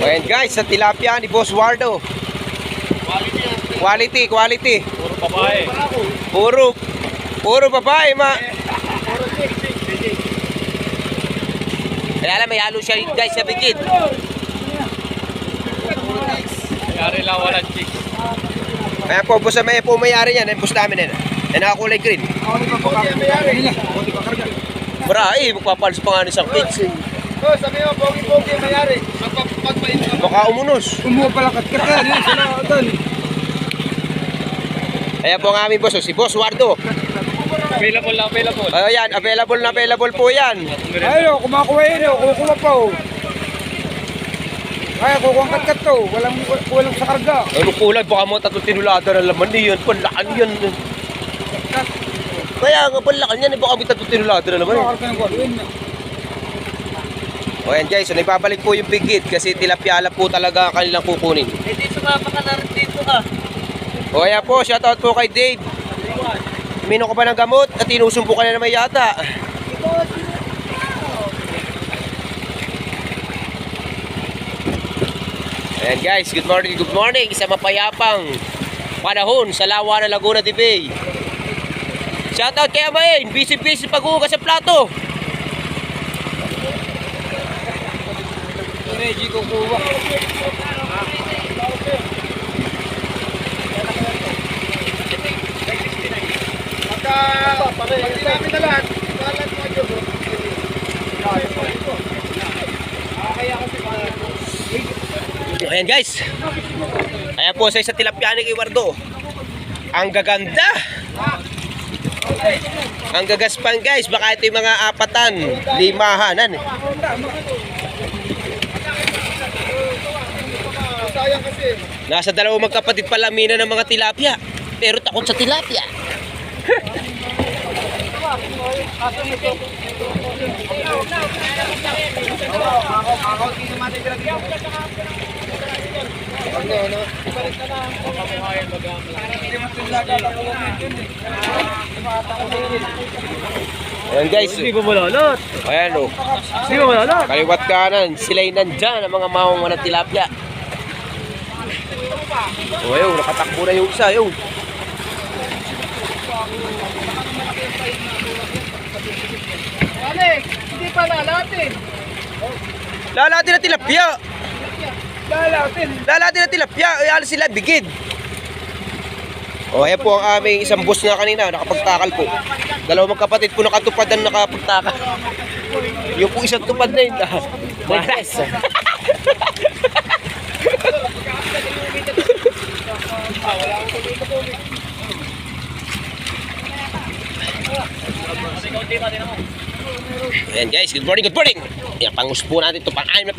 Ayan guys, sa tilapia ni Boss Wardo. Quality, quality. Puro babae. Puro, puro babae, ma. Kaya alam, may halo siya guys sa bigid. Nangyari lang walang chicks. Ayan po, boss, may po mayari yan. Ayan, boss namin yan. Ayan, nakakulay green. Bra, eh, magpapalos pa nga ni Sang Kids. Oh, sabi mo, pogi-pogi mayari. Magpapain ka. Baka umunos. Kumuha pala kat-kat yan. Sila doon. Ayan po ang aming boss, oh, si Boss Wardo. Available lang, available. Ayan, available na available po yan. Ayun, kumakuha yun. oh. Kukuha pa oh. Ay, kukuha ang kat-kat to. Walang, walang sa karga. Ano kulay, baka mga tatlong tinulada na laman yan. Palakan yan. Kaya nga, palakan yan. eh, Baka may tatlong tinulada na laman. Ano karga ng kuha? Na. O yan guys, so nagbabalik po yung bigit kasi tilapia po talaga ang kanilang kukunin. Hindi sumapa ka na rin dito ah. O kaya po, shoutout po kay Dave. Minom ka pa ng gamot at inusumpo ka na naman yata. Ayan guys, good morning, good morning sa mapayapang panahon sa Lawa ng Laguna Bay. Shoutout kay Amain, busy-busy pag-uga sa plato. Reggie kukuha. Pagka, pag sinabi na lahat, balat mo dyan. Ayan guys. Ayan po sa isa tilapia ni kay Wardo. Ang gaganda. Ang gagaspan guys. Baka ito yung mga apatan, limahanan. eh. Sayang kasi. Nasa dalawang magkapatid pala mina ng mga tilapia. Pero takot sa tilapia. Ayan guys. Hindi mo malolot. Ayan o. Hindi mo malolot. Kaliwat kanan. Sila'y nandyan ang mga mawang ng tilapia. O ayun, nakatakbo na yung isa. Ayun. Alex, hindi pa lalatin. Lalatin na tilapia. Lalatin. Lalatin na tilapia. Ay, alas sila, bigid. O, ayan po ang aming isang boss na kanina, nakapagtakal po. Dalawang magkapatid po nakatupad ang nakapagtakal. Yung po isang tupad na yun. ah, Malas. Ayan guys, good morning, good morning. Yan, pangus po natin ito, pang-aim na